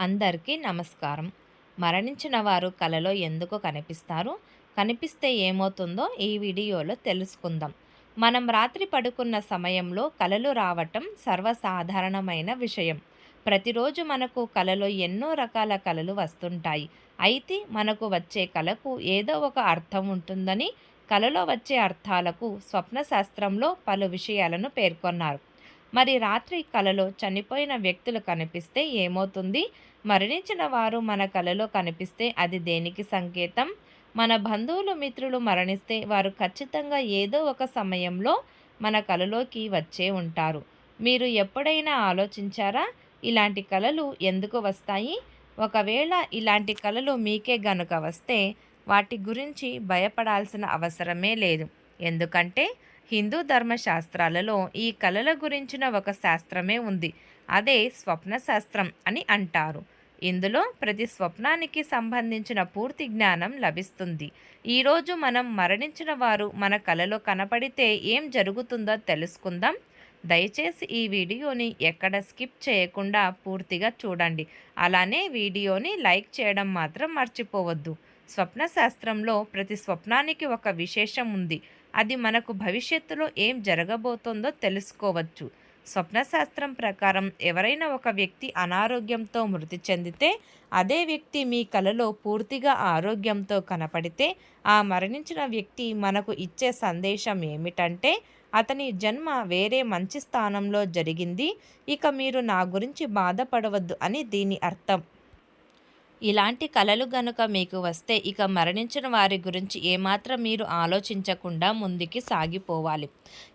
అందరికీ నమస్కారం. మరణించిన వారు కలలో ఎందుకు కనిపిస్తారు? కనిపిస్తే ఏమవుతుందో ఈ వీడియోలో తెలుసుకుందాం. మనం రాత్రి పడుకున్న సమయంలో కలలు రావటం సర్వసాధారణమైన విషయం. ప్రతిరోజు మనకు కలలో ఎన్నో రకాల కలలు వస్తుంటాయి. అయితే మనకు వచ్చే కలకు ఏదో ఒక అర్థం ఉంటుందని కలలో వచ్చే అర్థాలకు స్వప్న శాస్త్రంలో పలు విషయాలను పేర్కొన్నారు. మరి రాత్రి కలలో చనిపోయిన వ్యక్తులు కనిపిస్తే ఏమవుతుంది? మరణించిన వారు మన కలలో కనిపిస్తే అది దేనికి సంకేతం? మన బంధువులు మిత్రులు మరణిస్తే వారు ఖచ్చితంగా ఏదో ఒక సమయంలో మన కలలోకి వచ్చే ఉంటారు. మీరు ఎప్పుడైనా ఆలోచించారా? ఇలాంటి కలలు ఎందుకు వస్తాయి? ఒకవేళ ఇలాంటి కలలు మీకే గనుక వస్తే వాటి గురించి భయపడాల్సిన అవసరమే లేదు. ఎందుకంటే హిందూ ధర్మశాస్త్రాలలో ఈ కళల గురించిన ఒక శాస్త్రమే ఉంది. అదే స్వప్న శాస్త్రం అని అంటారు. ఇందులో ప్రతి స్వప్నానికి సంబంధించిన పూర్తి జ్ఞానం లభిస్తుంది. ఈరోజు మనం మరణించిన వారు మన కలలో కనపడితే ఏం జరుగుతుందో తెలుసుకుందాం. దయచేసి ఈ వీడియోని ఎక్కడ స్కిప్ చేయకుండా పూర్తిగా చూడండి. అలానే వీడియోని లైక్ చేయడం మాత్రం మర్చిపోవద్దు. స్వప్న శాస్త్రంలో ప్రతి స్వప్నానికి ఒక విశేషం ఉంది. అది మనకు భవిష్యత్తులో ఏం జరగబోతోందో తెలుసుకోవచ్చు. స్వప్నశాస్త్రం ప్రకారం ఎవరైనా ఒక వ్యక్తి అనారోగ్యంతో మృతి చెందితే అదే వ్యక్తి మీ కలలో పూర్తిగా ఆరోగ్యంతో కనపడితే ఆ మరణించిన వ్యక్తి మనకు ఇచ్చే సందేశం ఏమిటంటే అతని జన్మ వేరే మంచి స్థానంలో జరిగింది ఇక మీరు నా గురించి బాధపడవద్దు అని దీని అర్థం. ఇలాంటి కలలు గనుక మీకు వస్తే ఇక మరణించిన వారి గురించి ఏమాత్రం మీరు ఆలోచించకుండా ముందుకి సాగిపోవాలి.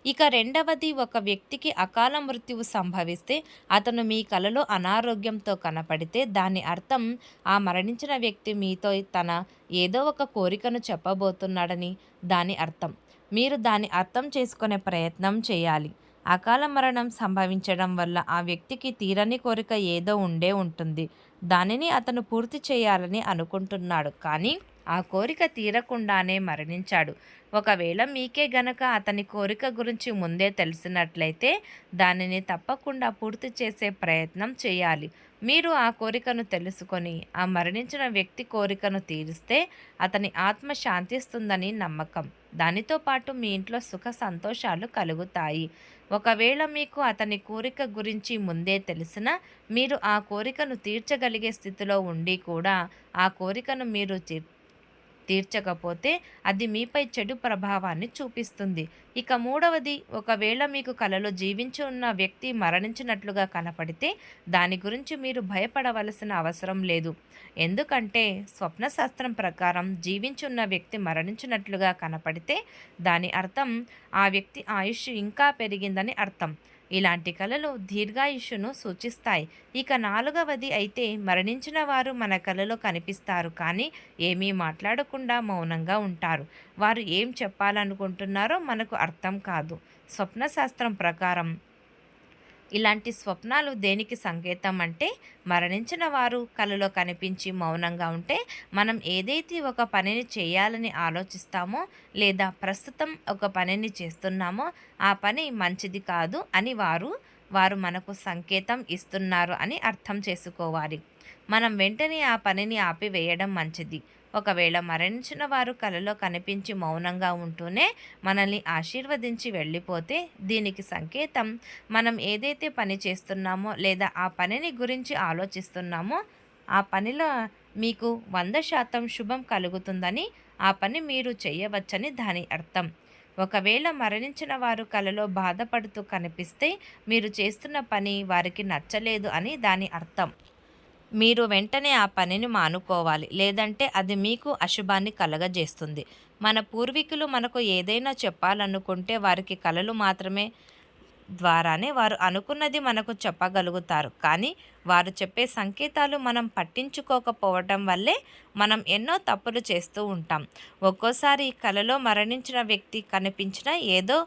ఇక రెండవది ఒక వ్యక్తికి అకాల మృత్యువు సంభవిస్తే అతను మీ కలలో అనారోగ్యంతో కనపడితే దాని అర్థం ఆ మరణించిన వ్యక్తి మీతో తన ఏదో ఒక కోరికను చెప్పబోతున్నాడని దాని అర్థం. మీరు దాని అర్థం చేసుకునే ప్రయత్నం చేయాలి. అకాల మరణం సంభవించడం వల్ల ఆ వ్యక్తికి తీరని కోరిక ఏదో ఉండే ఉంటుంది. దానిని అతను పూర్తి చేయాలని అనుకుంటున్నాడు. కానీ ఆ కోరిక తీరకుండానే మరణించాడు. ఒకవేళ మీకే గనక అతని కోరిక గురించి ముందే తెలిసినట్లయితే దానిని తప్పకుండా పూర్తి చేసే ప్రయత్నం చేయాలి. మీరు ఆ కోరికను తెలుసుకొని ఆ మరణించిన వ్యక్తి కోరికను తీరిస్తే అతని ఆత్మ శాంతిస్తుందని నమ్మకం. దానితో పాటు మీ ఇంట్లో సుఖ సంతోషాలు కలుగుతాయి. ఒకవేళ మీకు అతని కోరిక గురించి ముందే తెలిసిన మీరు ఆ కోరికను తీర్చగలిగే స్థితిలో ఉండి కూడా ఆ కోరికను మీరు తీర్చకపోతే అది మీపై చెడు ప్రభావాన్ని చూపిస్తుంది. ఇక మూడవది ఒకవేళ మీకు కలలో జీవించి ఉన్న వ్యక్తి మరణించినట్లుగా కనపడితే దాని గురించి మీరు భయపడవలసిన అవసరం లేదు. ఎందుకంటే స్వప్నశాస్త్రం ప్రకారం జీవించి ఉన్న వ్యక్తి మరణించినట్లుగా కనపడితే దాని అర్థం ఆ వ్యక్తి ఆయుష్ ఇంకా పెరిగిందని అర్థం. ఇలాంటి కళలు దీర్ఘాయుష్యును సూచిస్తాయి. ఇక నాలుగవది అయితే మరణించిన వారు మన కళలో కనిపిస్తారు. కానీ ఏమీ మాట్లాడకుండా మౌనంగా ఉంటారు. వారు ఏం చెప్పాలనుకుంటున్నారో మనకు అర్థం కాదు. స్వప్నశాస్త్రం ప్రకారం ఇలాంటి స్వప్నాలు దేనికి సంకేతం అంటే మరణించిన వారు కలలో కనిపించి మౌనంగా ఉంటే మనం ఏదైతే ఒక పనిని చేయాలని ఆలోచిస్తామో లేదా ప్రస్తుతం ఒక పనిని చేస్తున్నామో ఆ పని మంచిది కాదు అని వారు వారు మనకు సంకేతం ఇస్తున్నారు అని అర్థం చేసుకోవాలి. మనం వెంటనే ఆ పనిని ఆపివేయడం మంచిది. ఒకవేళ మరణించిన వారు కలలో కనిపించి మౌనంగా ఉంటూనే మనల్ని ఆశీర్వదించి వెళ్ళిపోతే దీనికి సంకేతం మనం ఏదైతే పని చేస్తున్నామో లేదా ఆ పనిని గురించి ఆలోచిస్తున్నామో ఆ పనిలో మీకు వంద శాతం శుభం కలుగుతుందని ఆ పని మీరు చేయవచ్చని దాని అర్థం. ఒకవేళ మరణించిన వారు కలలో బాధపడుతూ కనిపిస్తే మీరు చేస్తున్న పని వారికి నచ్చలేదు అని దాని అర్థం. మీరు వెంటనే ఆ పనిని మానుకోవాలి. లేదంటే అది మీకు అశుభాన్ని కలగజేస్తుంది. మన పూర్వీకులు మనకు ఏదైనా చెప్పాలనుకుంటే వారికి కళలు మాత్రమే ద్వారానే వారు అనుకున్నది మనకు చెప్పగలుగుతారు. కానీ వారు చెప్పే సంకేతాలు మనం పట్టించుకోకపోవటం వల్లే మనం ఎన్నో తప్పులు చేస్తూ ఉంటాం. ఒక్కోసారి కళలో మరణించిన వ్యక్తి కనిపించిన ఏదో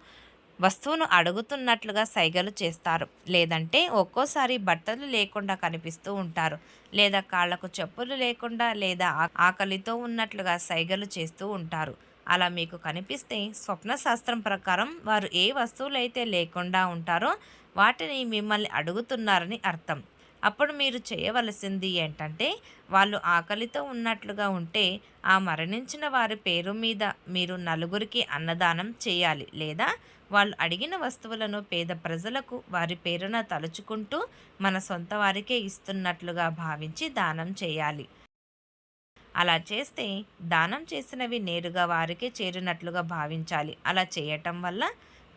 వస్తువును అడుగుతున్నట్లుగా సైగలు చేస్తారు. లేదంటే ఒక్కోసారి బట్టలు లేకుండా కనిపిస్తూ ఉంటారు. లేదా కాళ్ళకు చెప్పులు లేకుండా లేదా ఆకలితో ఉన్నట్లుగా సైగలు చేస్తూ ఉంటారు. అలా మీకు కనిపిస్తే స్వప్న శాస్త్రం ప్రకారం వారు ఏ వస్తువులైతే లేకుండా ఉంటారో వాటిని మిమ్మల్ని అడుగుతున్నారని అర్థం. అప్పుడు మీరు చేయవలసింది ఏంటంటే వాళ్ళు ఆకలితో ఉన్నట్లుగా ఉంటే ఆ మరణించిన వారి పేరు మీద మీరు నలుగురికి అన్నదానం చేయాలి. లేదా వాళ్ళు అడిగిన వస్తువులను పేద ప్రజలకు వారి పేరున తలుచుకుంటూ మన సొంత వారికే ఇస్తున్నట్లుగా భావించి దానం చేయాలి. అలా చేస్తే దానం చేసినవి నేరుగా వారికే చేరినట్లుగా భావించాలి. అలా చేయటం వల్ల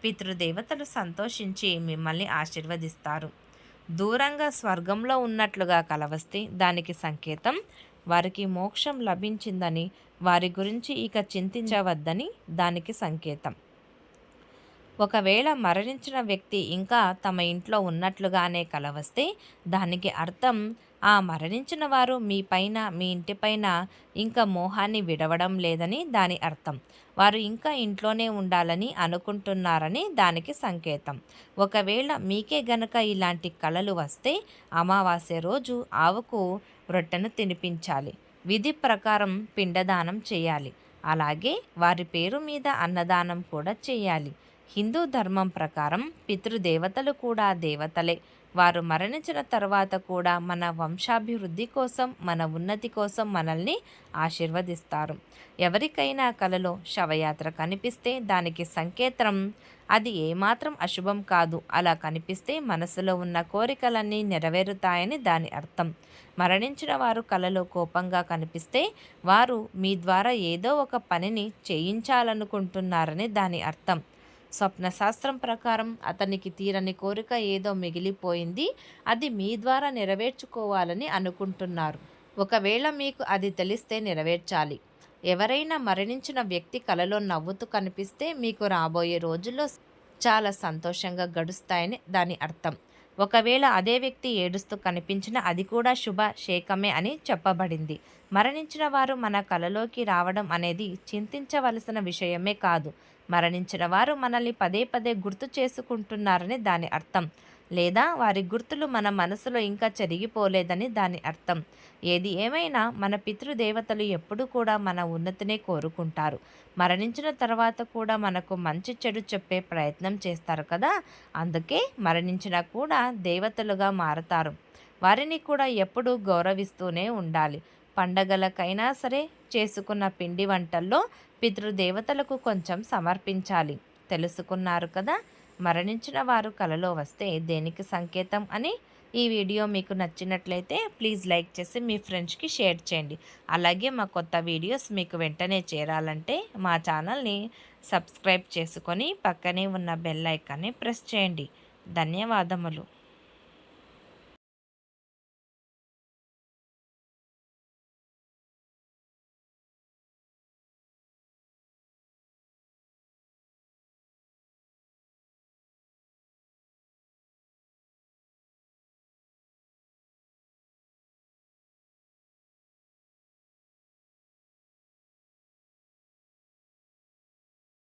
పితృదేవతలు సంతోషించి మిమ్మల్ని ఆశీర్వదిస్తారు. దూరంగా స్వర్గంలో ఉన్నట్లుగా కలవస్తే దానికి సంకేతం వారికి మోక్షం లభించిందని వారి గురించి ఇక చింతించవద్దని దానికి సంకేతం. ఒకవేళ మరణించిన వ్యక్తి ఇంకా తమ ఇంట్లో ఉన్నట్లుగానే కలవస్తే దానికి అర్థం ఆ మరణించిన వారు మీ పైన మీ ఇంటిపైన ఇంకా మోహాన్ని విడవడం లేదని దాని అర్థం. వారు ఇంకా ఇంట్లోనే ఉండాలని అనుకుంటున్నారని దానికి సంకేతం. ఒకవేళ మీకే గనక ఇలాంటి కళలు వస్తే అమావాస్య రోజు ఆవుకు రొట్టెను తినిపించాలి. విధి ప్రకారం పిండదానం చేయాలి. అలాగే వారి పేరు మీద అన్నదానం కూడా చేయాలి. హిందూ ధర్మం ప్రకారం పితృదేవతలు కూడా దేవతలే. వారు మరణించిన తర్వాత కూడా మన వంశాభివృద్ధి కోసం మన ఉన్నతి కోసం మనల్ని ఆశీర్వదిస్తారు. ఎవరికైనా కలలో శవయాత్ర కనిపిస్తే దానికి సంకేతం అది ఏమాత్రం అశుభం కాదు. అలా కనిపిస్తే మనసులో ఉన్న కోరికలన్నీ నెరవేరుతాయని దాని అర్థం. మరణించిన వారు కలలో కోపంగా కనిపిస్తే వారు మీ ద్వారా ఏదో ఒక పనిని చేయించాలనుకుంటున్నారని దాని అర్థం. స్వప్నశాస్త్రం ప్రకారం అతనికి తీరని కోరిక ఏదో మిగిలిపోయింది. అది మీ ద్వారా నెరవేర్చుకోవాలని అనుకుంటున్నారు. ఒకవేళ మీకు అది తెలిస్తే నెరవేర్చాలి. ఎవరైనా మరణించిన వ్యక్తి కలలో నవ్వుతూ కనిపిస్తే మీకు రాబోయే రోజుల్లో చాలా సంతోషంగా గడుస్తాయని దాని అర్థం. ఒకవేళ అదే వ్యక్తి ఏడుస్తూ కనిపించిన అది కూడా శుభ శేఖమే అని చెప్పబడింది. మరణించిన వారు మన కలలోకి రావడం అనేది చింతించవలసిన విషయమే కాదు. మరణించిన వారు మనల్ని పదే పదే గుర్తు చేసుకుంటున్నారని దాని అర్థం. లేదా వారి గుర్తులు మన మనసులో ఇంకా చెరిగిపోలేదని దాని అర్థం. ఏది ఏమైనా మన పితృదేవతలు ఎప్పుడూ కూడా మన ఉన్నతినే కోరుకుంటారు. మరణించిన తర్వాత కూడా మనకు మంచి చెడు చెప్పే ప్రయత్నం చేస్తారు కదా? అందుకే మరణించినా కూడా దేవతలుగా మారతారు. వారిని కూడా ఎప్పుడూ గౌరవిస్తూనే ఉండాలి. పండగలకైనా సరే చేసుకున్న పిండి వంటల్లో పితృదేవతలకు కొంచెం సమర్పించాలి. తెలుసుకున్నారు కదా? మరణించిన వారు కలలో వస్తే దేనికి సంకేతం అని ఈ వీడియో మీకు నచ్చినట్లయితే ప్లీజ్ లైక్ చేసి మీ ఫ్రెండ్స్కి షేర్ చేయండి. అలాగే మా కొత్త వీడియోస్ మీకు వెంటనే చేరాలంటే మా ఛానల్ని సబ్స్క్రైబ్ చేసుకొని పక్కనే ఉన్న బెల్ ఐకాన్ని ప్రెస్ చేయండి. ధన్యవాదములు.